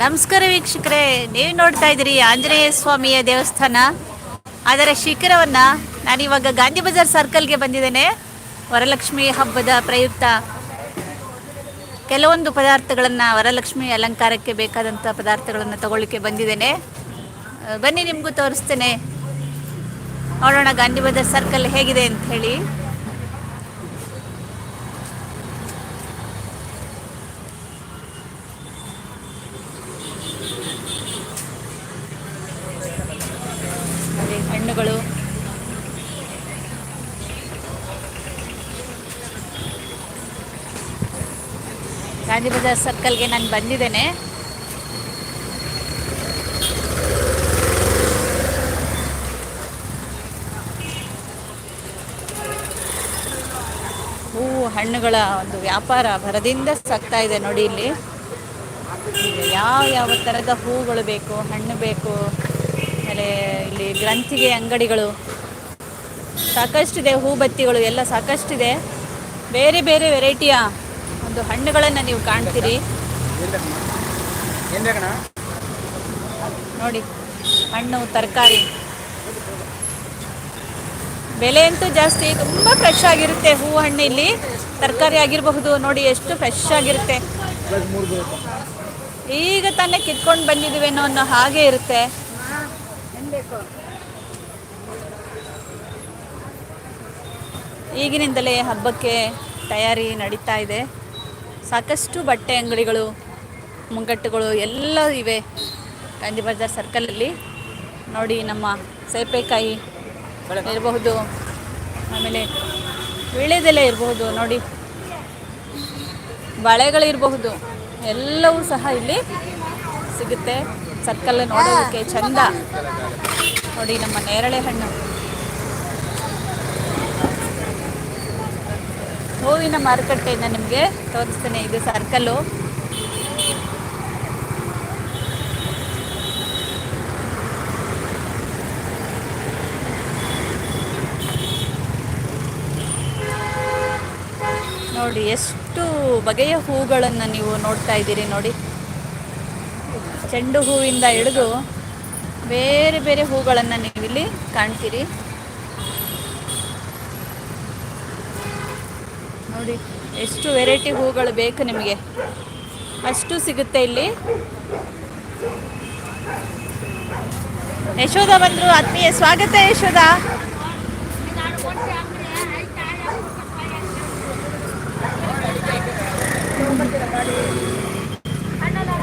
ನಮಸ್ಕಾರ ವೀಕ್ಷಕರೇ, ನೀವು ನೋಡ್ತಾ ಇದ್ದೀರಿ ಆಂಜನೇಯ ಸ್ವಾಮಿಯ ದೇವಸ್ಥಾನ. ಅದರ ಶಿಖರವನ್ನ ನಾನಿವಾಗ ಗಾಂಧಿ ಬಜಾರ್ ಸರ್ಕಲ್ಗೆ ಬಂದಿದ್ದೇನೆ. ವರಲಕ್ಷ್ಮಿ ಹಬ್ಬದ ಪ್ರಯುಕ್ತ ಕೆಲವೊಂದು ಪದಾರ್ಥಗಳನ್ನು ವರಲಕ್ಷ್ಮಿ ಅಲಂಕಾರಕ್ಕೆ ಬೇಕಾದಂಥ ಪದಾರ್ಥಗಳನ್ನು ತಗೊಳ್ಳಿಕ್ಕೆ ಬಂದಿದ್ದೇನೆ. ಬನ್ನಿ, ನಿಮಗೂ ತೋರಿಸ್ತೇನೆ. ನೋಡೋಣ ಗಾಂಧಿ ಬಜಾರ್ ಸರ್ಕಲ್ ಹೇಗಿದೆ ಅಂತ ಹೇಳಿ ನೋಡಿ ಹಣ್ಣುಗಳು ಗಾಂಧಿ ಬಜಾರ್ ಸರ್ಕಲ್ಗೆ ನಾನು ಬಂದಿದ್ದೇನೆ. ಹೂವು ಹಣ್ಣುಗಳ ಒಂದು ವ್ಯಾಪಾರ ಭರದಿಂದ ಸಾಗ್ತಾ ಇದೆ ನೋಡಿ ಇಲ್ಲಿ. ಯಾವ ಯಾವ ಥರದ ಹೂಗಳು ಬೇಕು, ಹಣ್ಣು ಬೇಕು, ಆಮೇಲೆ ಇಲ್ಲಿ ಗ್ರಂಥಿಗೆ ಅಂಗಡಿಗಳು. ಸಾಕಷ್ಟಿದೆ ಹೂ ಬತ್ತಿಗಳು ಎಲ್ಲ ಸಾಕಷ್ಟಿದೆ. ಬೇರೆ ಬೇರೆ ವೆರೈಟಿಯ ಒಂದು ಹಣ್ಣುಗಳನ್ನು ನೀವು ಕಾಣ್ತೀರಿ. ನೋಡಿ, ಹಣ್ಣು, ತರಕಾರಿ. ಬೆಲೆ ಅಂತೂ ಜಾಸ್ತಿ, ತುಂಬ ಫ್ರೆಶ್ ಆಗಿರುತ್ತೆ ಹೂವು ಹಣ್ಣು ಇಲ್ಲಿ. ತರಕಾರಿ ಆಗಿರಬಹುದು, ನೋಡಿ ಎಷ್ಟು ಫ್ರೆಶ್ ಆಗಿರುತ್ತೆ. ಈಗ ತಾನೇ ಕಿತ್ಕೊಂಡು ಬಂದಿದ್ದೀವೇನೋ ಅನ್ನೋ ಹಾಗೆ ಇರುತ್ತೆ. ಈಗಿನಿಂದಲೇ ಹಬ್ಬಕ್ಕೆ ತಯಾರಿ ನಡೀತಾ ಇದೆ. ಸಾಕಷ್ಟು ಬಟ್ಟೆ ಅಂಗಡಿಗಳು, ಮುಂಗಟ್ಟುಗಳು ಎಲ್ಲ ಇವೆ. ಗಾಂಧಿ ಬಜಾರ್ ಸರ್ಕಲಲ್ಲಿ ನೋಡಿ ನಮ್ಮ ಸೇಪೆಕಾಯಿ ಇರಬಹುದು. ಆಮೇಲೆ ವೀಳ್ಯದೆಲೆ ಇರಬಹುದು, ನೋಡಿ. ಬಳೆಗಳಿರಬಹುದು ಎಲ್ಲವೂ ಸಹ ಇಲ್ಲಿ ಸಿಗುತ್ತೆ. ಸರ್ಕಲ್ ನೋಡೋದಕ್ಕೆ ಚಂದ. ನೋಡಿ ನಮ್ಮ ನೇರಳೆ ಹಣ್ಣು. ಹೂವಿನ ಮಾರುಕಟ್ಟೆಯನ್ನು ನಿಮಗೆ ತೋರಿಸ್ತೇನೆ, ಇದು ಸರ್ಕಲ್ಲು ನೋಡಿ, ಎಷ್ಟು ಬಗೆಯ ಹೂಗಳನ್ನು ನೀವು ನೋಡ್ತಾ ಇದ್ದೀರಿ ನೋಡಿ. ಚೆಂಡು ಹೂವಿಂದ ಹಿಡಿದು ಬೇರೆ ಬೇರೆ ಹೂಗಳನ್ನು ನೀವಿಲ್ಲಿ ಕಾಣ್ತೀರಿ. ನೋಡಿ, ಎಷ್ಟು ವೆರೈಟಿ ಹೂಗಳು ಬೇಕು ನಿಮಗೆ? ಅಷ್ಟು ಸಿಗುತ್ತೆ ಇಲ್ಲಿ. ಯಶೋಧ ಬಂದ್ರು, ಆತ್ಮೀಯ ಸ್ವಾಗತ ಯಶೋಧ.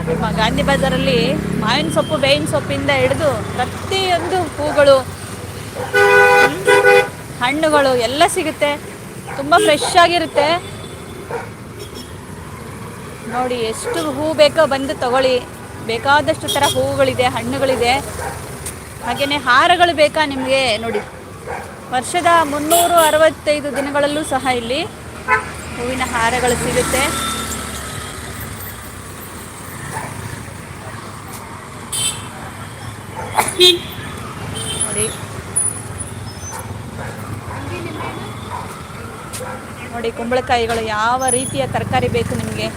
ನಮ್ಮ ಗಾಂಧಿ ಬಜಾರಲ್ಲಿ ಮಾವಿನ ಸೊಪ್ಪು, ಬೇವಿನ ಸೊಪ್ಪಿಂದ ಹಿಡಿದು ಪ್ರತಿಯೊಂದು ಹೂಗಳು, ಹಣ್ಣುಗಳು ಎಲ್ಲ ಸಿಗುತ್ತೆ. ತುಂಬ ಫ್ರೆಶ್ ಆಗಿರುತ್ತೆ. ನೋಡಿ, ಎಷ್ಟು ಹೂ ಬೇಕೋ ಬಂದು ತಗೊಳ್ಳಿ. ಬೇಕಾದಷ್ಟು ಥರ ಹೂವುಗಳಿದೆ, ಹಣ್ಣುಗಳಿದೆ. ಹಾಗೇನೆ ಹಾರಗಳು ಬೇಕಾ ನಿಮಗೆ? ನೋಡಿ, ವರ್ಷದ ಮುನ್ನೂರು ಅರವತ್ತೈದು ದಿನಗಳಲ್ಲೂ ಸಹ ಇಲ್ಲಿ ಹೂವಿನ ಹಾರಗಳು ಸಿಗುತ್ತೆ. ನೋಡಿ ನೋಡಿ ಕುಂಬಳಕಾಯಿಗಳು ಯಾವ ರೀತಿಯ ತರಕಾರಿ ಬೇಕು ನಿಮಗೆ?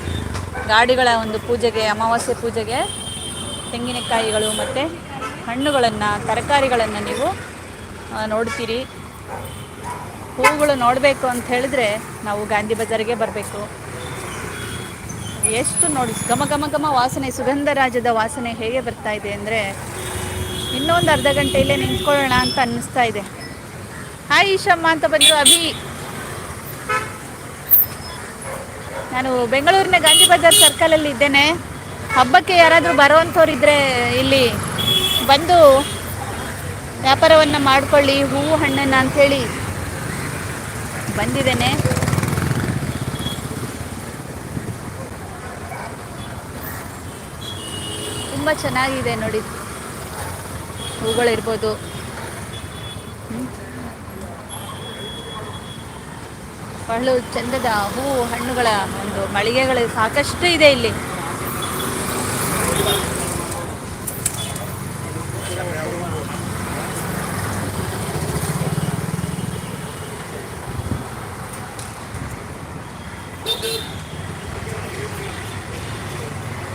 ಗಾಡಿಗಳ ಒಂದು ಪೂಜೆಗೆ, ಅಮಾವಾಸ್ಯೆ ಪೂಜೆಗೆ ತೆಂಗಿನಕಾಯಿಗಳು ಮತ್ತು ಹಣ್ಣುಗಳನ್ನು, ತರಕಾರಿಗಳನ್ನು ನೀವು ನೋಡ್ತೀರಿ. ಹೂಗಳು ನೋಡಬೇಕು ಅಂತ ಹೇಳಿದ್ರೆ ನಾವು ಗಾಂಧಿ ಬಜಾರಿಗೆ ಬರಬೇಕು. ಎಷ್ಟು ನೋಡಿ ಘಮ ಘಮ ಗಮ ವಾಸನೆ, ಸುಗಂಧ ರಾಜದ ವಾಸನೆ ಹೇಗೆ ಬರ್ತಾ ಇದೆ ಅಂದರೆ ಇನ್ನೊಂದು ಅರ್ಧ ಗಂಟೆಯಲ್ಲೇ ನಿಂತ್ಕೊಳ್ಳೋಣ ಅಂತ ಅನ್ನಿಸ್ತಾ ಇದೆ. ಹಾಯ್ ಈಶಮ್ಮ ಅಂತ ಬಂದು ಅಭಿ. ನಾನು ಬೆಂಗಳೂರಿನ ಗಾಂಧಿ ಬಜಾರ್ ಸರ್ಕಲಲ್ಲಿ ಇದ್ದೇನೆ. ಹಬ್ಬಕ್ಕೆ ಯಾರಾದರೂ ಬರುವಂಥವ್ರು ಇದ್ದರೆ ಇಲ್ಲಿ ಬಂದು ವ್ಯಾಪಾರವನ್ನು ಮಾಡ್ಕೊಳ್ಳಿ, ಹೂವು, ಹಣ್ಣನ್ನು ಅಂಥೇಳಿ ಬಂದಿದ್ದೇನೆ. ತುಂಬ ಚೆನ್ನಾಗಿದೆ ನೋಡಿ. ಹೂಗಳಿರ್ಬೋದು. ಬಹಳ ಚಂದದ ಹೂ ಹಣ್ಣುಗಳ ಒಂದು ಮಳಿಗೆಗಳು ಸಾಕಷ್ಟು ಇದೆ ಇಲ್ಲಿ.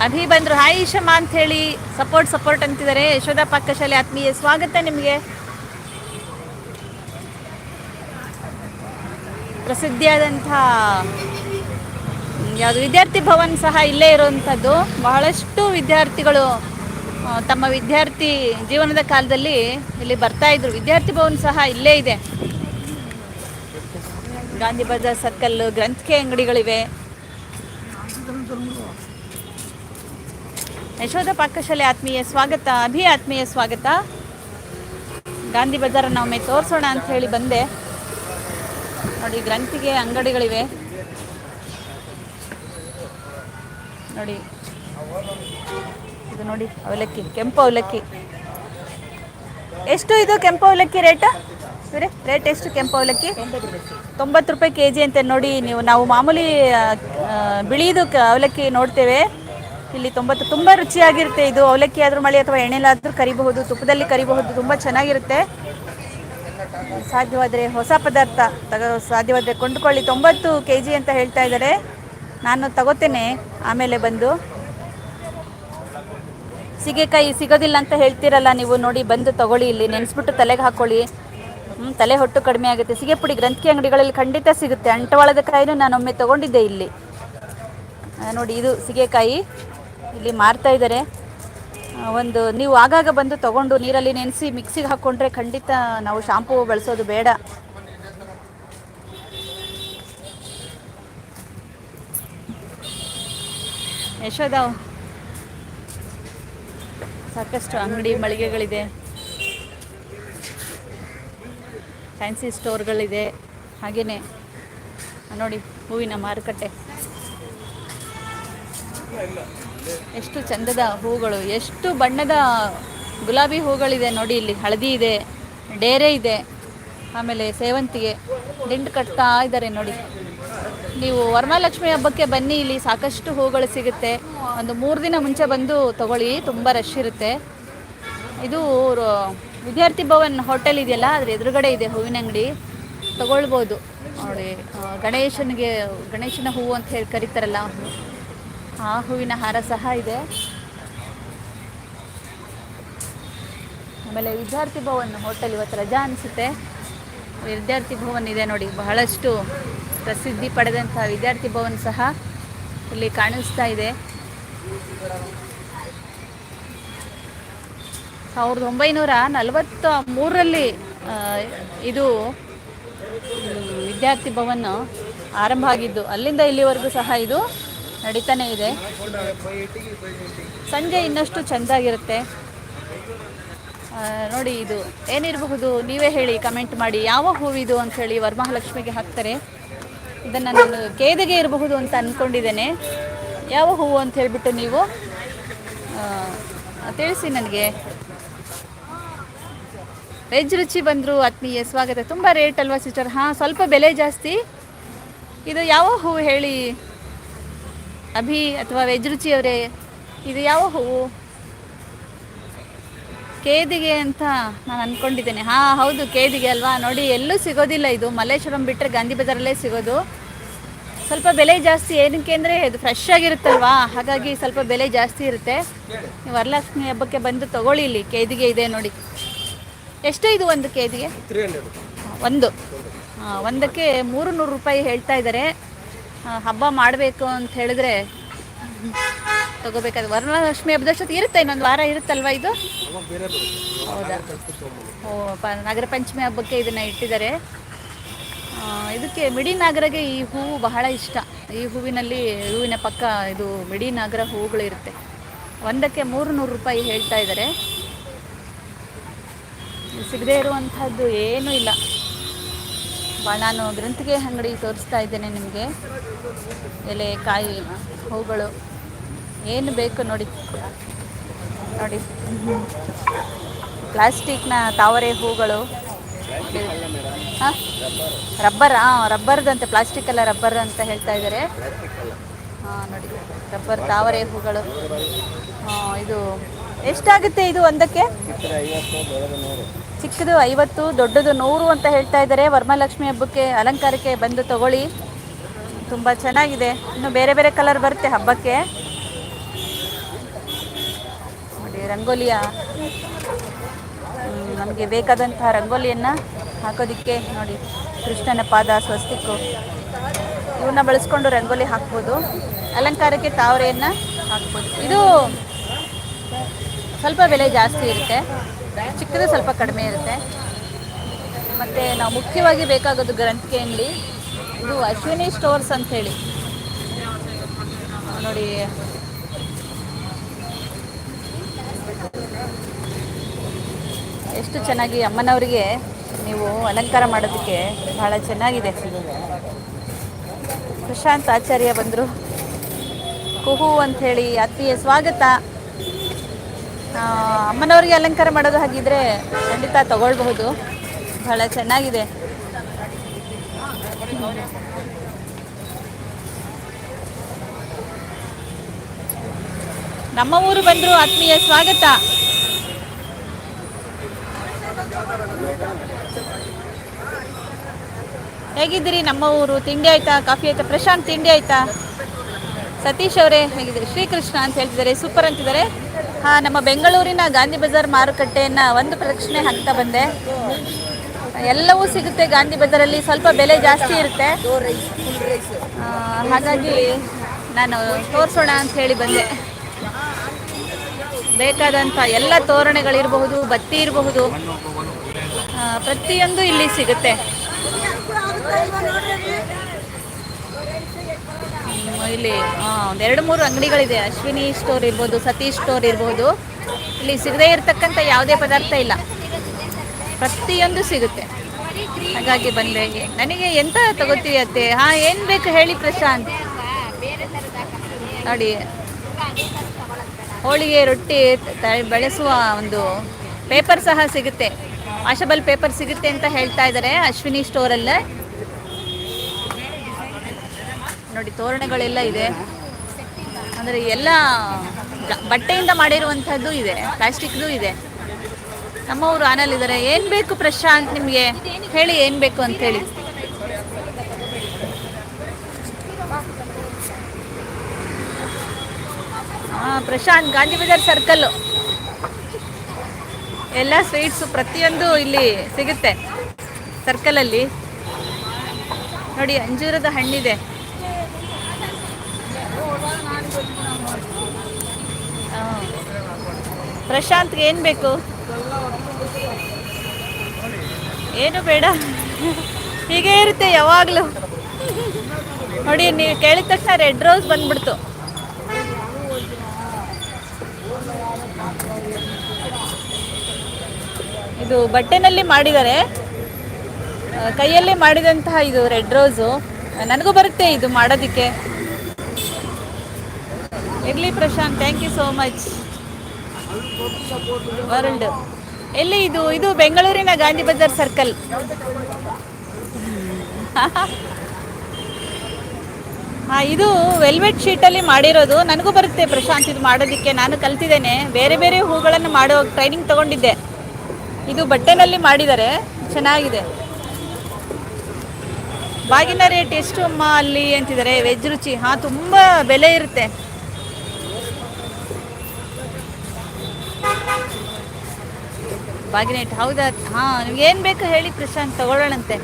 ಅಭಿ ಬಂದ್ರು. ಹಾಯ್ ಈಶಮ್ಮ ಅಂತ ಹೇಳಿ ಸಪೋರ್ಟ್ ಸಪೋರ್ಟ್ ಅಂತಿದ್ದಾರೆ. ಯಶೋಧ ಪಾಕಶಾಲೆ ಆತ್ಮೀಯ ಸ್ವಾಗತ ನಿಮಗೆ. ಪ್ರಸಿದ್ಧಿಯಾದಂಥ ಯಾವುದು ವಿದ್ಯಾರ್ಥಿ ಭವನ್ ಸಹ ಇಲ್ಲೇ ಇರುವಂಥದ್ದು. ಬಹಳಷ್ಟು ವಿದ್ಯಾರ್ಥಿಗಳು ತಮ್ಮ ವಿದ್ಯಾರ್ಥಿ ಜೀವನದ ಕಾಲದಲ್ಲಿ ಇಲ್ಲಿ ಬರ್ತಾ ಇದ್ರು. ವಿದ್ಯಾರ್ಥಿ ಭವನ್ ಸಹ ಇಲ್ಲೇ ಇದೆ. ಗಾಂಧಿ ಬಜಾರ್ ಸರ್ಕಲ್, ಗ್ರಂಥಿಕೆ ಅಂಗಡಿಗಳಿವೆ. ಯಶೋಧ ಪಾಕಶಾಲೆ ಆತ್ಮೀಯ ಸ್ವಾಗತ, ಅಭಿ ಆತ್ಮೀಯ ಸ್ವಾಗತ. ಗಾಂಧಿ ಬಜಾರನ್ನು ಒಮ್ಮೆ ತೋರಿಸೋಣ ಅಂತ ಹೇಳಿ ಬಂದೆ. ನೋಡಿ, ಗ್ರಂಥಿಗೆ ಅಂಗಡಿಗಳಿವೆ. ನೋಡಿ, ಇದು ನೋಡಿ, ಅವಲಕ್ಕಿ, ಕೆಂಪು ಅವಲಕ್ಕಿ. ಎಷ್ಟು ಇದು ಕೆಂಪು ಅವಲಕ್ಕಿ ರೇಟ್? ಇವರೇ, ರೇಟ್ ಎಷ್ಟು ಕೆಂಪು ಅವಲಕ್ಕಿ? ತೊಂಬತ್ತು ರೂಪಾಯಿ ಕೆ ಜಿ ಅಂತ ನೋಡಿ, ನೀವು, ನಾವು ಮಾಮೂಲಿ ಬಿಳಿದು ಅವಲಕ್ಕಿ ನೋಡ್ತೇವೆ. ಇಲ್ಲಿ ತೊಂಬತ್ತು, ತುಂಬ ರುಚಿಯಾಗಿರುತ್ತೆ ಇದು. ಅವಲಕ್ಕಿ ಆದರೂ ಮಳೆ ಅಥವಾ ಎಣ್ಣೆಲಾದರೂ ಕರಿಬಹುದು, ತುಪ್ಪದಲ್ಲಿ ಕರಿಬಹುದು, ತುಂಬ ಚೆನ್ನಾಗಿರುತ್ತೆ. ಸಾಧ್ಯವಾದರೆ ಹೊಸ ಪದಾರ್ಥ ತಗೋ, ಸಾಧ್ಯವಾದರೆ ಕೊಂಡುಕೊಳ್ಳಿ. ತೊಂಬತ್ತು ಕೆ ಜಿ ಅಂತ ಹೇಳ್ತಾ ಇದ್ದಾರೆ. ನಾನು ತಗೋತೇನೆ. ಆಮೇಲೆ ಬಂದು. ಸೀಗೆಕಾಯಿ ಸಿಗೋದಿಲ್ಲ ಅಂತ ಹೇಳ್ತೀರಲ್ಲ ನೀವು, ನೋಡಿ ಬಂದು ತಗೊಳ್ಳಿ ಇಲ್ಲಿ. ನೆನೆಸ್ಬಿಟ್ಟು ತಲೆಗೆ ಹಾಕೊಳ್ಳಿ. ಹ್ಞೂ ತಲೆ ಹೊಟ್ಟು ಕಡಿಮೆ ಆಗುತ್ತೆ. ಸಿಗೆ ಪುಡಿ ಗ್ರಂಥಿ ಅಂಗಡಿಗಳಲ್ಲಿ ಖಂಡಿತ ಸಿಗುತ್ತೆ. ಅಂಟವಾಳದ ಕಾಯಿನೂ ನಾನೊಮ್ಮೆ ತಗೊಂಡಿದ್ದೆ ಇಲ್ಲಿ. ನೋಡಿ ಇದು ಸಿಗೆಕಾಯಿ. ಇಲ್ಲಿ ಮಾರ್ತಾ ಇದ್ದಾರೆ. ಒಂದು ನೀವು ಆಗಾಗ ಬಂದು ತಗೊಂಡು ನೀರಲ್ಲಿ ನೆನೆಸಿ ಮಿಕ್ಸಿಗೆ ಹಾಕ್ಕೊಂಡ್ರೆ ಖಂಡಿತ ನಾವು ಶಾಂಪೂ ಬಳಸೋದು ಬೇಡ. ಯಶೋದ, ಸಾಕಷ್ಟು ಅಂಗಡಿ ಮಳಿಗೆಗಳಿದೆ. ಫ್ಯಾನ್ಸಿ ಸ್ಟೋರ್ಗಳಿದೆ. ಹಾಗೆಯೇ ನೋಡಿ, ಹೂವಿನ ಮಾರುಕಟ್ಟೆ. ಎಷ್ಟು ಚಂದದ ಹೂಗಳು, ಎಷ್ಟು ಬಣ್ಣದ ಗುಲಾಬಿ ಹೂಗಳಿದೆ ನೋಡಿ ಇಲ್ಲಿ. ಹಳದಿ ಇದೆ, ಡೇರೆ ಇದೆ, ಆಮೇಲೆ ಸೇವಂತಿಗೆ ದಿಂಡು ಕಟ್ತಾ ಇದ್ದಾರೆ ನೋಡಿ. ನೀವು ವರಮಹಾಲಕ್ಷ್ಮಿ ಹಬ್ಬಕ್ಕೆ ಬನ್ನಿ, ಇಲ್ಲಿ ಸಾಕಷ್ಟು ಹೂಗಳು ಸಿಗುತ್ತೆ. ಒಂದು ಮೂರು ದಿನ ಮುಂಚೆ ಬಂದು ತಗೊಳ್ಳಿ, ತುಂಬ ರಶ್ ಇರುತ್ತೆ. ಇದು ವಿದ್ಯಾರ್ಥಿ ಭವನ್ ಹೋಟೆಲ್ ಇದೆಯಲ್ಲ, ಅದ್ರ ಎದುರುಗಡೆ ಇದೆ ಹೂವಿನ ಅಂಗಡಿ. ತಗೊಳ್ಬೋದು. ನೋಡಿ ಗಣೇಶನಿಗೆ, ಗಣೇಶನ ಹೂವು ಅಂತ ಹೇಳಿ ಕರೀತಾರಲ್ಲ. ಆ ಹೂವಿನ ಹಾರ ಸಹ ಇದೆ. ಆಮೇಲೆ ವಿದ್ಯಾರ್ಥಿ ಭವನ್ ಹೋಟೆಲ್ ಇವತ್ತು ರಜಾ ಅನಿಸುತ್ತೆ. ವಿದ್ಯಾರ್ಥಿ ಭವನ್ ಇದೆ ನೋಡಿ, ಬಹಳಷ್ಟು ಪ್ರಸಿದ್ಧಿ ಪಡೆದಂತಹ ವಿದ್ಯಾರ್ಥಿ ಭವನ್ ಸಹ ಇಲ್ಲಿ ಕಾಣಿಸ್ತಾ ಇದೆ. ಸಾವಿರದ ಒಂಬೈನೂರ ನಲವತ್ತ ಮೂರರಲ್ಲಿ ಇದು ವಿದ್ಯಾರ್ಥಿ ಭವನ್ ಆರಂಭ ಆಗಿದ್ದು, ಅಲ್ಲಿಂದ ಇಲ್ಲಿವರೆಗೂ ಸಹ ಇದು ನಡೀತಾನೆ ಇದೆ. ಸಂಜೆ ಇನ್ನಷ್ಟು ಚೆಂದಾಗಿರುತ್ತೆ. ನೋಡಿ ಇದು ಏನಿರಬಹುದು ನೀವೇ ಹೇಳಿ ಕಮೆಂಟ್ ಮಾಡಿ. ಯಾವ ಹೂವಿದು ಅಂತ ಹೇಳಿ ವರಮಹಾಲಕ್ಷ್ಮಿಗೆ ಹಾಕ್ತಾರೆ. ಇದನ್ನು ನಾನು ಕೇದಿಗೆ ಇರಬಹುದು ಅಂತ ಅಂದ್ಕೊಂಡಿದ್ದೇನೆ ಯಾವ ಹೂವು ಅಂತ ಹೇಳಿಬಿಟ್ಟು ನೀವು ತಿಳಿಸಿ ನನಗೆ. ವೆಜ್ ರುಚಿ ಬಂದರು ಆತ್ಮೀಯ, ಸ್ವಾಗತ. ತುಂಬ ರೇಟ್ ಅಲ್ವಾ ಸಿಸ್ಟರ್ ಹಾಂ, ಸ್ವಲ್ಪ ಬೆಲೆ ಜಾಸ್ತಿ. ಇದು ಯಾವ ಹೂವು ಹೇಳಿ? ಅಭಿ ಅಥವಾ ವೆಜ್ ರುಚಿ ಅವರೇ ಇದು ಯಾವ ಹೂವು? ಕೇದಿಗೆ ಅಂತ ನಾನು ಅಂದ್ಕೊಂಡಿದ್ದೇನೆ ಹಾ ಹೌದು ಕೇದಿಗೆ ಅಲ್ವಾ? ನೋಡಿ ಎಲ್ಲೂ ಸಿಗೋದಿಲ್ಲ ಇದು. ಮಲ್ಲೇಶ್ವರಂ ಬಿಟ್ಟರೆ ಗಾಂಧಿ ಬಜಾರಲ್ಲೇ ಸಿಗೋದು. ಸ್ವಲ್ಪ ಬೆಲೆ ಜಾಸ್ತಿ ಏನಕ್ಕೆ ಅಂದರೆ ಇದು ಫ್ರೆಶ್ ಆಗಿರುತ್ತಲ್ವಾ? ಹಾಗಾಗಿ ಸ್ವಲ್ಪ ಬೆಲೆ ಜಾಸ್ತಿ ಇರುತ್ತೆ. ನೀವು ವರಲಕ್ಷ್ಮಿ ಹಬ್ಬಕ್ಕೆ ಬಂದು ತಗೊಳ್ಳಿ ಇಲ್ಲಿ. ಕೇದಿಗೆ ಇದೆ ನೋಡಿ. ಎಷ್ಟು ಇದು ಒಂದು ಕೇದಿಗೆ? ಒಂದು. ಒಂದಕ್ಕೆ ಮೂರು ನೂರು ರೂಪಾಯಿ ಹೇಳ್ತಾ ಇದ್ದಾರೆ. ಹಬ್ಬ ಮಾಡಬೇಕು ಅಂತ ಹೇಳಿದ್ರೆ ತಗೋಬೇಕಾದ್ರೆ ವರಮಹಾಲಕ್ಷ್ಮಿ ಹಬ್ಬದಷ್ಟೊತ್ತಿಗೆ ಇರುತ್ತೆ, ಇನ್ನೊಂದು ವಾರ ಇರುತ್ತಲ್ವಾ ಇದು? ಹೌದಾ? ನಾಗರ ಪಂಚಮಿ ಹಬ್ಬಕ್ಕೆ ಇದನ್ನು ಇಟ್ಟಿದ್ದಾರೆ. ಇದಕ್ಕೆ ಮಿಡಿ ನಾಗರಗೆ ಈ ಹೂವು ಬಹಳ ಇಷ್ಟ. ಈ ಹೂವಿನಲ್ಲಿ ಹೂವಿನ ಪಕ್ಕ ಇದು ಮಿಡಿ ನಾಗರ ಹೂವುಗಳು ಇರುತ್ತೆ. ಒಂದಕ್ಕೆ ಮೂರು ನೂರು ರೂಪಾಯಿ ಹೇಳ್ತಾ ಇದ್ದಾರೆ. ಸಿಗದೇ ಇರುವಂಥದ್ದು ಏನೂ ಇಲ್ಲ. ನಾನು ಗ್ರಂಥಿಗೆ ಅಂಗಡಿ ತೋರಿಸ್ತಾ ಇದ್ದೇನೆ ನಿಮಗೆ. ಎಲೆ, ಕಾಯಿ, ಹೂಗಳು, ಏನು ಬೇಕು ನೋಡಿ. ನೋಡಿ. ಪ್ಲಾಸ್ಟಿಕ್ನ ತಾವರೆ ಹೂಗಳು. ಹಾಂ? ರಬ್ಬರ್ ಹಾಂ ರಬ್ಬರ್ದಂತೆ ಪ್ಲಾಸ್ಟಿಕ್ ಅಲ್ಲ ರಬ್ಬರ್ ಅಂತ ಹೇಳ್ತಾ ಇದ್ದಾರೆ. ಹಾಂ ನೋಡಿ. ರಬ್ಬರ್ ತಾವರೆ ಹೂಗಳು. ಹಾಂ ಇದು ಎಷ್ಟಾಗುತ್ತೆ ಇದು ಒಂದಕ್ಕೆ? ಚಿಕ್ಕದು ಐವತ್ತು, ದೊಡ್ಡದು ನೂರು ಅಂತ ಹೇಳ್ತಾ ಇದ್ದಾರೆ. ವರಮಹಾಲಕ್ಷ್ಮಿ ಹಬ್ಬಕ್ಕೆ ಅಲಂಕಾರಕ್ಕೆ ಬಂದು ತಗೊಳ್ಳಿ. ತುಂಬ ಚೆನ್ನಾಗಿದೆ. ಇನ್ನು ಬೇರೆ ಬೇರೆ ಕಲರ್ ಬರುತ್ತೆ ಹಬ್ಬಕ್ಕೆ. ನೋಡಿ, ರಂಗೋಲಿಯ ನಮಗೆ ಬೇಕಾದಂತಹ ರಂಗೋಲಿಯನ್ನು ಹಾಕೋದಿಕ್ಕೆ ನೋಡಿ, ಕೃಷ್ಣನ ಪಾದ ಸ್ವಸ್ತಿಕ್ಕು. ಇವನ್ನ ಬಳಸ್ಕೊಂಡು ರಂಗೋಲಿ ಹಾಕ್ಬೋದು. ಅಲಂಕಾರಕ್ಕೆ ತಾವರೆಯನ್ನು ಹಾಕ್ಬೋದು. ಇದು ಸ್ವಲ್ಪ ಬೆಲೆ ಜಾಸ್ತಿ ಇರುತ್ತೆ. ಚಿಕ್ಕದು ಸ್ವಲ್ಪ ಕಡಿಮೆ ಇರುತ್ತೆ. ಮತ್ತು ನಾವು ಮುಖ್ಯವಾಗಿ ಬೇಕಾಗೋದು ಗ್ರಂಥಿಕೆಯಲ್ಲಿ ಇದು ಅಶ್ವಿನಿ ಸ್ಟೋರ್ಸ್ ಅಂಥೇಳಿ ನೋಡಿ. ಎಷ್ಟು ಚೆನ್ನಾಗಿ ಅಮ್ಮನವರಿಗೆ ನೀವು ಅಲಂಕಾರ ಮಾಡೋದಕ್ಕೆ ಬಹಳ ಚೆನ್ನಾಗಿದೆ. ಪ್ರಶಾಂತ್ ಆಚಾರ್ಯ ಬಂದರು. ಕುಹು ಅಂಥೇಳಿ ಅತ್ತಿಯ ಸ್ವಾಗತ. ಅಮ್ಮನವರಿಗೆ ಅಲಂಕಾರ ಮಾಡೋದು ಹಾಗಿದ್ರೆ ಖಂಡಿತ ತಗೊಳ್ಬಹುದು. ಬಹಳ ಚೆನ್ನಾಗಿದೆ. ನಮ್ಮ ಊರು ಬಂದ್ರು ಆತ್ಮೀಯ ಸ್ವಾಗತ. ಹೇಗಿದ್ದೀರಿ ನಮ್ಮ ಊರು? ತಿಂಡಿ ಆಯ್ತಾ? ಕಾಫಿ ಆಯ್ತಾ? ಪ್ರಶಾಂತ್, ತಿಂಡಿ ಆಯ್ತಾ? ಸತೀಶ್ ಅವರೇ ಹೇಗಿದ್ದೀರಿ? ಶ್ರೀಕೃಷ್ಣ ಅಂತ ಹೇಳ್ತಿದ್ದಾರೆ. ಸೂಪರ್ ಅಂತಿದ್ದಾರೆ. ಹಾಂ, ನಮ್ಮ ಬೆಂಗಳೂರಿನ ಗಾಂಧಿ ಬಜಾರ್ ಮಾರುಕಟ್ಟೆಯನ್ನ ಒಂದು ಪ್ರದಕ್ಷಿಣೆ ಹಾಕ್ತಾ ಬಂದೆ. ಎಲ್ಲವೂ ಸಿಗುತ್ತೆ ಗಾಂಧಿ ಬಜಾರಲ್ಲಿ, ಸ್ವಲ್ಪ ಬೆಲೆ ಜಾಸ್ತಿ ಇರುತ್ತೆ. ಹಾಗಾಗಿ ನಾನು ತೋರಿಸೋಣ ಅಂತ ಹೇಳಿ ಬಂದೆ. ಬೇಕಾದಂಥ ಎಲ್ಲ ತೋರಣೆಗಳಿರಬಹುದು, ಬತ್ತಿ ಇರಬಹುದು. ಪ್ರತಿಯೊಂದು ಇಲ್ಲಿ ಸಿಗುತ್ತೆ. ಇಲ್ಲಿ ಒಂದು ಎರಡು ಮೂರು ಅಂಗಡಿಗಳಿದೆ. ಅಶ್ವಿನಿ ಸ್ಟೋರ್ ಇರ್ಬೋದು, ಸತೀಶ್ ಸ್ಟೋರ್ ಇರ್ಬೋದು. ಇಲ್ಲಿ ಸಿಗದೇ ಇರತಕ್ಕಂಥ ಯಾವುದೇ ಪದಾರ್ಥ ಇಲ್ಲ. ಪ್ರತಿಯೊಂದು ಸಿಗುತ್ತೆ. ಹಾಗಾಗಿ ಬಂದೆ. ನನಗೆ ಎಂತ ತಗೋತೀವಿ ಅತ್ತೆ? ಹಾಂ, ಏನು ಬೇಕು ಹೇಳಿ ಪ್ರಶಾಂತ್. ನೋಡಿ, ಹೋಳಿಗೆ, ರೊಟ್ಟಿ ಬೆಳೆಸುವ ಒಂದು ಪೇಪರ್ ಸಹ ಸಿಗುತ್ತೆ. ವಾಷಬಲ್ ಪೇಪರ್ ಸಿಗುತ್ತೆ ಅಂತ ಹೇಳ್ತಾ ಇದ್ದಾರೆ ಅಶ್ವಿನಿ ಸ್ಟೋರಲ್ಲೇ ನೋಡಿ, ತೋರಣಗಳೆಲ್ಲ ಇದೆ. ಅಂದರೆ ಎಲ್ಲ ಬಟ್ಟೆಯಿಂದ ಮಾಡಿರುವಂಥದ್ದು ಇದೆ, ಪ್ಲಾಸ್ಟಿಕ್ದು ಇದೆ. ನಮ್ಮವರು ಆನಲ್ಲಿದ್ದಾರೆ. ಏನು ಬೇಕು ಪ್ರಶಾಂತ್ ನಿಮಗೆ? ಹೇಳಿ, ಏನು ಬೇಕು ಅಂತೇಳಿ. ಹಾಂ ಪ್ರಶಾಂತ್, ಗಾಂಧಿ ಬಜಾರ್ ಸರ್ಕಲ್ಲು. ಎಲ್ಲ ಸ್ವೀಟ್ಸು ಪ್ರತಿಯೊಂದು ಇಲ್ಲಿ ಸಿಗುತ್ತೆ ಸರ್ಕಲಲ್ಲಿ. ನೋಡಿ, ಅಂಜೂರದ ಹಣ್ಣಿದೆ ಆ. ಪ್ರಶಾಂತ್ಗೆ ಏನು ಬೇಕು? ಏನು ಬೇಡ. ಹೀಗೆ ಇರುತ್ತೆ ಯಾವಾಗಲೂ. ನೋಡಿ, ನೀವು ಕೇಳಿದ ತಕ್ಷಣ ರೆಡ್ ರೋಸ್ ಬಂದ್ಬಿಡ್ತು. ಇದು ಬಟ್ಟೆನಲ್ಲಿ ಮಾಡಿದ್ದಾರೆ. ಕೈಯಲ್ಲಿ ಮಾಡಿದಂತಹ ಇದು ರೆಡ್ ರೋಸು. ನನಗೂ ಬರುತ್ತೆ ಇದು ಮಾಡೋದಕ್ಕೆ. ಇರಲಿ Prashanth thank you so much world. ಎಲ್ಲಿ ಇದು ಇದು ಬೆಂಗಳೂರಿನ ಗಾಂಧಿ ಬಜಾರ್ ಸರ್ಕಲ್? ಹಾಂ, ಇದು ವೆಲ್ವೆಟ್ ಶೀಟಲ್ಲಿ ಮಾಡಿರೋದು. ನನಗೂ ಬರುತ್ತೆ ಪ್ರಶಾಂತ್ ಇದು ಮಾಡೋದಕ್ಕೆ. ನಾನು ಕಲ್ತಿದ್ದೇನೆ. ಬೇರೆ ಬೇರೆ ಹೂಗಳನ್ನು ಮಾಡೋ ಟ್ರೈನಿಂಗ್ ತಗೊಂಡಿದ್ದೆ. ಇದು ಬಟ್ಟೆನಲ್ಲಿ ಮಾಡಿದ್ದಾರೆ. ಚೆನ್ನಾಗಿದೆ. ಬಾಗಿನ ರೇಟ್ ಎಷ್ಟು ಅಮ್ಮ ಅಲ್ಲಿ ಅಂತಿದ್ದಾರೆ. ವೆಜ್ ರುಚಿ. ಹಾಂ, ತುಂಬ ಬೆಲೆ ಇರುತ್ತೆ. ಬಾಗಿನೇಟ್ ಹೌದಾ? ಹಾ, ನಿಮ್ಗೆ ಏನು ಬೇಕು ಹೇಳಿ ಪ್ರಶಾಂತ್, ತಗೊಳ್ಳೋಣಂತೆ.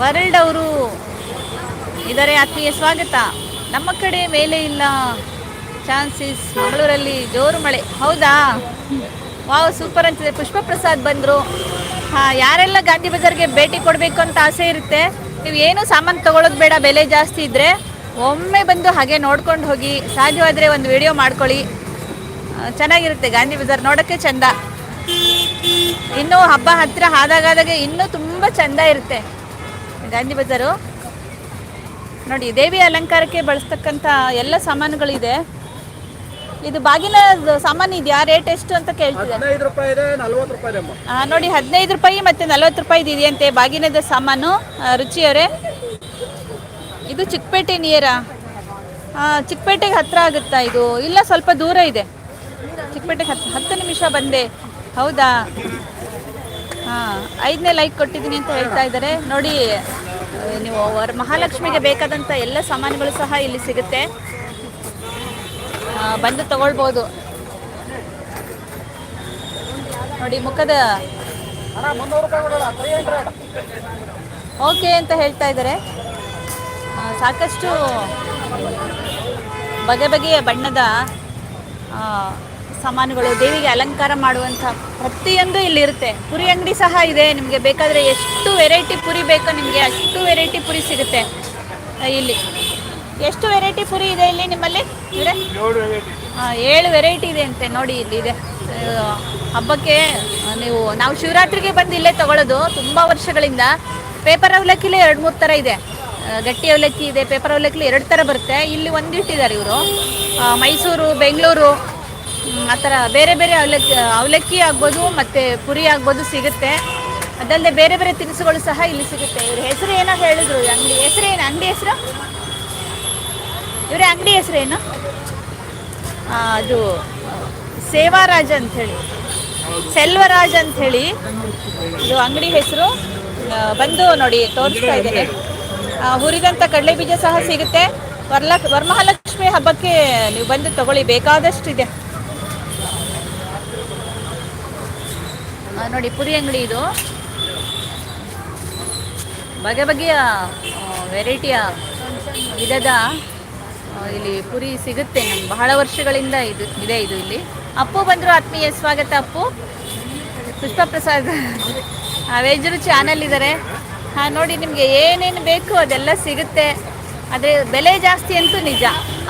ವರ್ಲ್ಡ್ ಅವರು ಇದಾರೆ, ಆತ್ಮೀಯ ಸ್ವಾಗತ. ನಮ್ಮ ಕಡೆ ಮೇಲೆ ಇಲ್ಲ ಚಾನ್ಸಸ್, ಮಂಗಳೂರಲ್ಲಿ ಜೋರು ಮಳೆ. ಹೌದಾ? ವಾವ್, ಸೂಪರ್ ಅಂತಿದೆ ಪುಷ್ಪ ಪ್ರಸಾದ್ ಬಂದರು. ಹಾಂ, ಯಾರೆಲ್ಲ ಗಾಂಧಿ ಬಜಾರ್ಗೆ ಭೇಟಿ ಕೊಡಬೇಕು ಅಂತ ಆಸೆ ಇರುತ್ತೆ, ನೀವು ಏನು ಸಾಮಾನು ತಗೊಳ್ಳೋದು ಬೇಡ, ಬೆಲೆ ಜಾಸ್ತಿ ಇದ್ದರೆ ಒಮ್ಮೆ ಬಂದು ಹಾಗೆ ನೋಡ್ಕೊಂಡು ಹೋಗಿ, ಸಾಧ್ಯವಾದರೆ ಒಂದು ವಿಡಿಯೋ ಮಾಡ್ಕೊಳ್ಳಿ. ಚೆನ್ನಾಗಿರುತ್ತೆ. ಗಾಂಧಿ ಬಜಾರ್ ನೋಡೋಕ್ಕೆ ಚಂದ. ಇನ್ನೂ ಹಬ್ಬ ಹತ್ತಿರ ಆದಾಗಾದಾಗೆ ಇನ್ನೂ ತುಂಬ ಚಂದ ಇರುತ್ತೆ. ಗಾಂಧಿ ಬಜಾರು. ನೋಡಿ ದೇವಿ ಅಲಂಕಾರಕ್ಕೆ ಬಳಸ್ತಕ್ಕಂಥ ಎಲ್ಲ ಸಾಮಾನುಗಳಿದೆ. ಇದು ಬಾಗಿನ ಸಾಮಾನು ಇದೆಯಾ? ರೇಟ್ ಎಷ್ಟು ಅಂತ ಕೇಳ್ತಿದೆ. ಹದಿನೈದು ರೂಪಾಯಿ ಇದೆ ನಲ್ವತ್ತು ರೂಪಾಯಿ ಅಮ್ಮ. ನೋಡಿ ಹದಿನೈದು ರೂಪಾಯಿ ಮತ್ತೆ ನಲ್ವತ್ತು ರೂಪಾಯಿ ಇದೆಯಂತೆ ಬಾಗಿನದ ಸಾಮಾನು ರುಚಿಯವರೇ. ಇದು ಚಿಕ್ಕಪೇಟೆ ನಿಯರ ಚಿಕ್ಕಪೇಟೆಗೆ ಹತ್ತಿರ ಆಗುತ್ತಾ ಇದು? ಇಲ್ಲ ಸ್ವಲ್ಪ ದೂರ ಇದೆ. ಚಿಕ್ಕಪೇಟೆಗೆ ಹತ್ತು ಹತ್ತು ನಿಮಿಷ ಬಂದೆ. ಹೌದಾ? ಹಾಂ, ಐದನೇ ಲೈಕ್ ಕೊಟ್ಟಿದ್ದೀನಿ ಅಂತ ಹೇಳ್ತಾ ಇದ್ದಾರೆ. ನೋಡಿ, ನೀವು ಅವರ ಮಹಾಲಕ್ಷ್ಮಿಗೆ ಬೇಕಾದಂಥ ಎಲ್ಲ ಸಾಮಾನುಗಳು ಸಹ ಇಲ್ಲಿ ಸಿಗುತ್ತೆ. ಬಂದು ತಗೊಳ್ಬೋದು. ನೋಡಿ, ಮುಖದ ಓಕೆ ಅಂತ ಹೇಳ್ತಾ ಇದ್ದಾರೆ. ಸಾಕಷ್ಟು ಬಗೆ ಬಗೆಯ ಬಣ್ಣದ ಸಾಮಾನುಗಳು, ದೇವಿಗೆ ಅಲಂಕಾರ ಮಾಡುವಂಥ ಪ್ರತಿಯೊಂದು ಇಲ್ಲಿರುತ್ತೆ ಪುರಿ ಅಂಗಡಿ ಸಹ ಇದೆ, ನಿಮಗೆ ಬೇಕಾದರೆ ಎಷ್ಟು ವೆರೈಟಿ ಪುರಿ ಬೇಕೋ ನಿಮಗೆ ಅಷ್ಟು ವೆರೈಟಿ ಪುರಿ ಸಿಗುತ್ತೆ. ಇಲ್ಲಿ. ಎಷ್ಟು ವೆರೈಟಿ ಪುರಿ ಇದೆ ಇಲ್ಲಿ ನಿಮ್ಮಲ್ಲಿ? ಏಳು ವೆರೈಟಿ ಇದೆ ಅಂತೆ, ನೋಡಿ ಇಲ್ಲಿ ಇದೆ. ಹಬ್ಬಕ್ಕೆ ನೀವು, ನಾವು ಶಿವರಾತ್ರಿಗೆ ಬಂದು ಇಲ್ಲೇ ತಗೊಳ್ಳೋದು ತುಂಬ ವರ್ಷಗಳಿಂದ. ಪೇಪರ್ ಅವಲಕ್ಕಿಲೇ ಎರಡು ಮೂರು ಥರ ಇದೆ. ಗಟ್ಟಿ ಅವಲಕ್ಕಿ ಇದೆ, ಪೇಪರ್ ಅವಲಕ್ಕಿ ಎರಡು ಥರ ಬರುತ್ತೆ. ಇಲ್ಲಿ ಒಂದು ಇಟ್ಟಿದ್ದಾರೆ ಇವರು ಮೈಸೂರು, ಬೆಂಗಳೂರು ಆ ಬೇರೆ ಬೇರೆ ಅವಲಕ್ಕಿ ಅವಲಕ್ಕಿ ಆಗ್ಬೋದು ಮತ್ತು ಪುರಿ ಆಗ್ಬೋದು ಸಿಗುತ್ತೆ. ಅದಲ್ಲದೆ ಬೇರೆ ಬೇರೆ ತಿನಿಸುಗಳು ಸಹ ಇಲ್ಲಿ ಸಿಗುತ್ತೆ. ಇವ್ರ ಹೆಸರು ಏನೋ ಹೇಳಿದ್ರು ಅಂಗಡಿ ಹೆಸರು ಏನು, ಅಂಗಡಿ ಹೆಸರು? ಇವರೇ ಅಂಗಡಿ ಹೆಸರೇನು ಅದು ಸೇವಾರಾಜ್ ಅಂಥೇಳಿ. ಸೆಲ್ವರಾಜ್ ಅಂಥೇಳಿ. ಇದು ಅಂಗಡಿ ಹೆಸರು. ಬಂದು ನೋಡಿ, ತೋರಿಸ್ತಾ ಇದ್ದೇನೆ. ಹುರಿದಂಥ ಕಡಲೆ ಬೀಜ ಸಹ ಸಿಗುತ್ತೆ. ವರ್ಲಕ್ ವರಮಹಾಲಕ್ಷ್ಮಿ ಹಬ್ಬಕ್ಕೆ ನೀವು ಬಂದು ತಗೊಳ್ಳಿ, ಬೇಕಾದಷ್ಟಿದೆ. ನೋಡಿ ಪುರಿ ಅಂಗಡಿ ಇದು. ಬಗೆ ಬಗೆಯ ವೆರೈಟಿಯ ವಿಧದ ಇಲ್ಲಿ ಪುರಿ ಸಿಗುತ್ತೆ. ನಮ್ಗೆ ಬಹಳ ವರ್ಷಗಳಿಂದ ಇದು ಇದೆ ಇದು ಇಲ್ಲಿ. ಅಪ್ಪು ಬಂದರು ಆತ್ಮೀಯ ಸ್ವಾಗತ, ಅಪ್ಪು. ಪುಷ್ಪ ಪ್ರಸಾದ್ ವೇಜರು ಚಾನಲ್ ಇದ್ದಾರೆ ಹಾಂ, ನೋಡಿ, ನಿಮಗೆ ಏನೇನು ಬೇಕು ಅದೆಲ್ಲ ಸಿಗುತ್ತೆ. ಆದರೆ ಬೆಲೆ ಜಾಸ್ತಿ ಅಂತೂ ನಿಜ.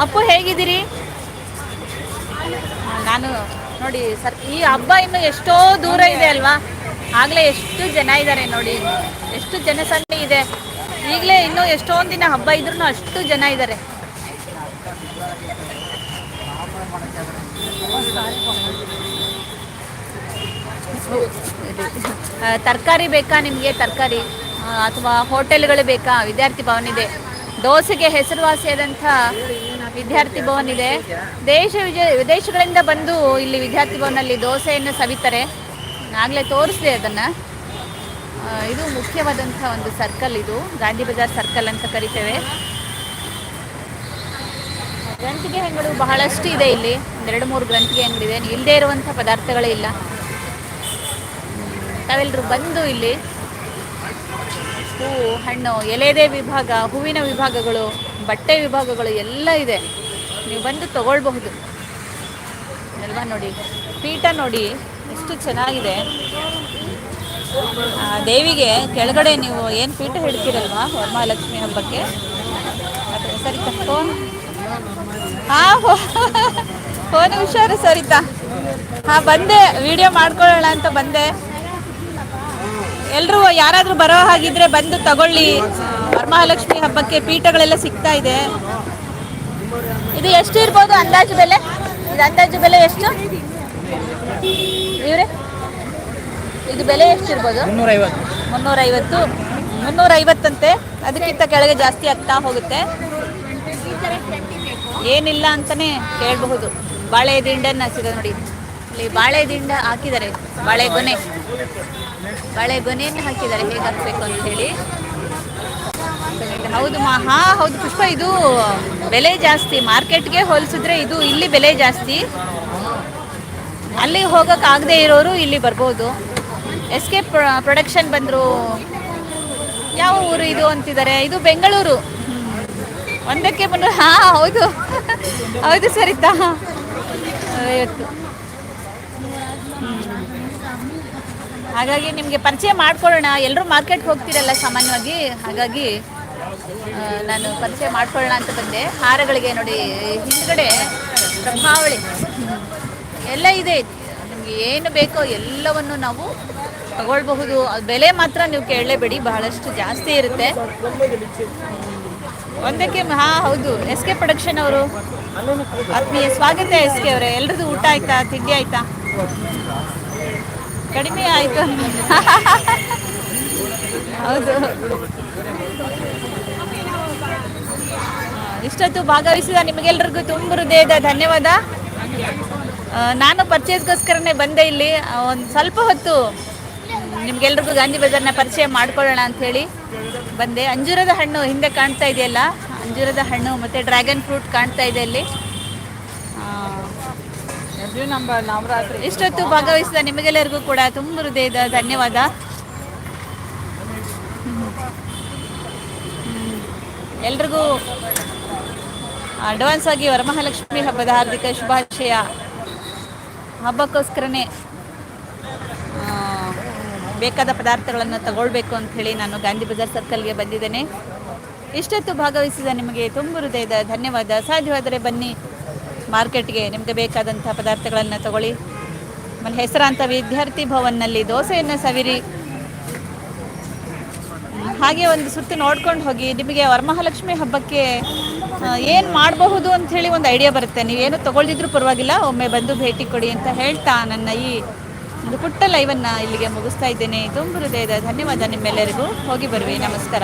ಅಪ್ಪು, ಹೇಗಿದ್ದೀರಿ? ನಾನು ನೋಡಿ, ಸರ್, ಈ ಹಬ್ಬ ಇನ್ನು ಎಷ್ಟೋ ದೂರ ಇದೆ ಅಲ್ವಾ? ಆಗ್ಲೇ ಎಷ್ಟು ಜನ ಇದ್ದಾರೆ ನೋಡಿ. ಎಷ್ಟು ಜನಸಂಖ್ಯೆ ಇದೆ. ಈಗಲೇ ಇನ್ನೂ ಎಷ್ಟೊಂದು ದಿನ ಹಬ್ಬ ಇದ್ರೂ ಅಷ್ಟು ಜನ ಇದ್ದಾರೆ ತರಕಾರಿ ಬೇಕಾ ನಿಮಗೆ? ತರಕಾರಿ ಅಥವಾ ಹೋಟೆಲ್ಗಳು ಬೇಕಾ? ವಿದ್ಯಾರ್ಥಿ ಭವನ ಇದೆ. ದೋಸೆಗೆ ಹೆಸರುವಾಸಿಯಾದಂಥ ವಿದ್ಯಾರ್ಥಿ ಭವನ್ ಇದೆ ದೇಶ ವಿದೇಶಗಳಿಂದ ಬಂದು ಇಲ್ಲಿ ವಿದ್ಯಾರ್ಥಿ ಭವನಲ್ಲಿ ದೋಸೆಯನ್ನು ಸವಿತಾರೆ. ಆಗಲೇ ತೋರಿಸಿದೆ ಅದನ್ನು. ಇದು ಮುಖ್ಯವಾದಂಥ ಒಂದು ಸರ್ಕಲ್ ಇದು. ಗಾಂಧಿ ಬಜಾರ್ ಸರ್ಕಲ್ ಅಂತ ಕರಿತೇವೆ. ಗ್ರಂಥಿಗೆ ಅಂಗಡಿ ಬಹಳಷ್ಟು ಇದೆ ಇಲ್ಲಿ. ಒಂದೆರಡು ಮೂರು ಗ್ರಂಥಿಗೆ ಅಂಗಡಿ ಇದೆ. ಇಲ್ಲದೇ ಇರುವಂಥ ಪದಾರ್ಥಗಳೇ ಇಲ್ಲ. ತಾವೆಲ್ಲರೂ ಬಂದು ಇಲ್ಲಿ ಹೂವು ಹಣ್ಣು, ಎಲೆದೇ ವಿಭಾಗ, ಹೂವಿನ ವಿಭಾಗಗಳು ಬಟ್ಟೆ ವಿಭಾಗಗಳು ಎಲ್ಲ ಇದೆ. ನೀವು ಬಂದು ತಗೊಳ್ಬಹುದು. ಅಲ್ವಾ ನೋಡಿ? ಪೀಠ ನೋಡಿ, ಎಷ್ಟು ಚೆನ್ನಾಗಿದೆ. ದೇವಿಗೆ ಕೆಳಗಡೆ ನೀವು ಏನು ಪೀಠ ಹಿಡ್ತೀರಲ್ವಾ ವರಮಹಾಲಕ್ಷ್ಮಿ ಹಬ್ಬಕ್ಕೆ? ಸರಿ ಫೋನ್? ಹಾಂ, ಫೋನ್ ಹುಷಾರು ಸರಿತಾ? ಹಾಂ, ಬಂದೆ. ವಿಡಿಯೋ ಮಾಡ್ಕೊಳ್ಳೋಣ ಅಂತ ಬಂದೆ. ಎಲ್ಲರೂ ಯಾರಾದರೂ ಬರೋ ಹಾಗಿದ್ರೆ ಬಂದು ತಗೊಳ್ಳಿ. ವರಮಹಾಲಕ್ಷ್ಮಿ ಹಬ್ಬಕ್ಕೆ ಪೀಠಗಳೆಲ್ಲ ಸಿಗ್ತಾ ಇದೆ. ಇದು ಎಷ್ಟು ಇರ್ಬೋದು ಅಂದಾಜು ಬೆಲೆ? ಇದು ಅಂದಾಜು ಬೆಲೆ ಎಷ್ಟು? ಇವ್ರೆ ಇದು ಬೆಲೆ ಎಷ್ಟು ಇರ್ಬೋದು? ಮುನ್ನೂರೈವತ್ತು. ಮುನ್ನೂರೈವತ್ತು. ಮುನ್ನೂರೈವತ್ತಂತೆ. ಅದಕ್ಕಿಂತ ಕೆಳಗೆ ಜಾಸ್ತಿ ಆಗ್ತಾ ಹೋಗುತ್ತೆ. ಏನಿಲ್ಲ ಅಂತಾನೆ ಕೇಳಬಹುದು. ಬಾಳೆ ದಿಂಡನ್ನು ಹಾಕಿದೆ ನೋಡಿ. ಇಲ್ಲಿ ಬಾಳೆ ದಿಂಡ ಹಾಕಿದ್ದಾರೆ. ಬಾಳೆ ಗೊನೆ ಬಾಳೆ ಗೊನೆಯನ್ನು ಹಾಕಿದ್ದಾರೆ ಅಂತ ಹಾಕಬೇಕು ಹೌದು ಮಾ ಹಾ ಹೌದು, ಪುಷ್ಪ, ಇದು ಬೆಲೆ ಜಾಸ್ತಿ. ಮಾರ್ಕೆಟ್ಗೆ ಹೋಲಿಸಿದ್ರೆ ಇದು ಇಲ್ಲಿ ಬೆಲೆ ಜಾಸ್ತಿ. ಅಲ್ಲಿ ಹೋಗೋಕ್ಕಾಗದೇ ಇರೋರು ಇಲ್ಲಿ ಬರ್ಬೋದು. ಎಸ್ ಕೆ ಪ್ರೊಡಕ್ಷನ್ ಬಂದರು. ಯಾವ ಊರು ಇದು ಅಂತಿದ್ದಾರೆ? ಇದು ಬೆಂಗಳೂರು. ಒಂದಕ್ಕೆ ಮುನ್ನೂರು ಹಾಂ, ಹೌದು. ಹೌದು, ಸರಿತಾ. ಇವತ್ತು ಹಾಗಾಗಿ ನಿಮಗೆ ಪರಿಚಯ ಮಾಡ್ಕೊಳ್ಳೋಣ. ಎಲ್ಲರೂ ಮಾರ್ಕೆಟ್ಗೆ ಹೋಗ್ತೀರಲ್ಲ ಸಾಮಾನ್ಯವಾಗಿ? ಹಾಗಾಗಿ ನಾನು ಪರಿಚಯ ಮಾಡ್ಕೊಳ್ಳೋಣ ಅಂತ ಬಂದೆ. ಹಾರಗಳಿಗೆ ನೋಡಿ, ಹಿಂದ್ಗಡೆ ಪ್ರಭಾವಳಿ. ಎಲ್ಲ ಇದೆ. ನಿಮಗೆ ಏನು ಬೇಕೋ ಎಲ್ಲವನ್ನು ನಾವು ತಗೊಳ್ಬಹುದು. ಬೆಲೆ ಮಾತ್ರ ನೀವು ಕೇಳಲೇಬೇಡಿ. ಬಹಳಷ್ಟು ಜಾಸ್ತಿ ಇರುತ್ತೆ. ಒಂದಕ್ಕೆ ಹಾ, ಹೌದು. ಎಸ್ ಕೆ ಪ್ರೊಡಕ್ಷನ್ ಅವರು. ಆತ್ಮೀಯ ಸ್ವಾಗತ, ಎಸ್ ಕೆ ಅವರೇ. ಎಲ್ರದ್ದು ಊಟ ಆಯ್ತಾ? ತಿಂಡಿ ಆಯ್ತಾ? ಕಡಿಮೆ ಆಯ್ತು ಹೌದು ಆ, ಇಷ್ಟೊತ್ತು ಭಾಗವಹಿಸಿದ ನಿಮಗೆಲ್ಲರಿಗೂ ತುಂಬ ಹೃದಯದ ಧನ್ಯವಾದ. ನಾನು ಪರ್ಚೇಸ್ಗೋಸ್ಕರನೇ ಬಂದೆ ಇಲ್ಲಿ. ಒಂದು ಸ್ವಲ್ಪ ಹೊತ್ತು ನಿಮ್ಗೆಲ್ರಿಗೂ ಗಾಂಧಿ ಬಜಾರ್ನ ಪರಿಚಯ ಮಾಡ್ಕೊಳ್ಳೋಣ ಅಂತ ಹೇಳಿ ಬಂದೆ. ಅಂಜೂರದ ಹಣ್ಣು ಹಿಂದೆ ಕಾಣ್ತಾ ಇದೆಯಲ್ಲ? ಅಂಜೂರದ ಹಣ್ಣು ಮತ್ತು ಡ್ರ್ಯಾಗನ್ ಫ್ರೂಟ್ ಕಾಣ್ತಾ ಇದೆ ಇಲ್ಲಿ. ಇಷ್ಟೊತ್ತು ಭಾಗವಹಿಸಿದ ನಿಮಗೆಲ್ಲರಿಗೂ ಕೂಡ ತುಂಬ ಹೃದಯದ ಧನ್ಯವಾದ. ಎಲ್ರಿಗೂ ಅಡ್ವಾನ್ಸ್ ಆಗಿ ವರಮಹಾಲಕ್ಷ್ಮಿ ಹಬ್ಬದ ಹಾರ್ದಿಕ ಶುಭಾಶಯ. ಹಬ್ಬಕ್ಕೋಸ್ಕರನೇ ಬೇಕಾದ ಪದಾರ್ಥಗಳನ್ನು ತಗೊಳ್ಬೇಕು ಹೇಳಿ ನಾನು ಗಾಂಧಿ ಬಜಾರ್ ಸರ್ಕಲ್ಗೆ ಬಂದಿದ್ದೇನೆ. ಇಷ್ಟೊತ್ತು ಭಾಗವಹಿಸಿದ ನಿಮಗೆ ತುಂಬ ಹೃದಯದ ಧನ್ಯವಾದ. ಸಾಧ್ಯವಾದರೆ ಬನ್ನಿ, ಮಾರ್ಕೆಟ್ಗೆ ನಿಮಗೆ ಬೇಕಾದಂಥ ಪದಾರ್ಥಗಳನ್ನು ತಗೊಳ್ಳಿ. ಆಮೇಲೆ ಹೆಸರಾಂತ ವಿದ್ಯಾರ್ಥಿ ಭವನ್ನಲ್ಲಿ ದೋಸೆಯನ್ನು ಸವಿರಿ. ಹಾಗೆ ಒಂದು ಸುತ್ತು ನೋಡ್ಕೊಂಡು ಹೋಗಿ ನಿಮಗೆ ವರಮಹಾಲಕ್ಷ್ಮಿ ಹಬ್ಬಕ್ಕೆ ಏನು ಮಾಡಬಹುದು ಅಂತ ಹೇಳಿ ಒಂದು ಐಡಿಯಾ ಬರುತ್ತೆ. ನೀವೇನು ತಗೊಳ್ದಿದ್ರು ಪರವಾಗಿಲ್ಲ, ಒಮ್ಮೆ ಬಂದು ಭೇಟಿ ಕೊಡಿ ಅಂತ ಹೇಳ್ತಾ ನನ್ನ ಈ ಒಂದು ಪುಟ್ಟ ಲೈವನ್ನು ಇಲ್ಲಿಗೆ ಮುಗಿಸ್ತಾ ಇದ್ದೇನೆ. ತುಂಬ ಹೃದಯದ ಧನ್ಯವಾದ ನಿಮ್ಮೆಲ್ಲರಿಗೂ. ಹೋಗಿ ಬರುವೆ. ನಮಸ್ಕಾರ.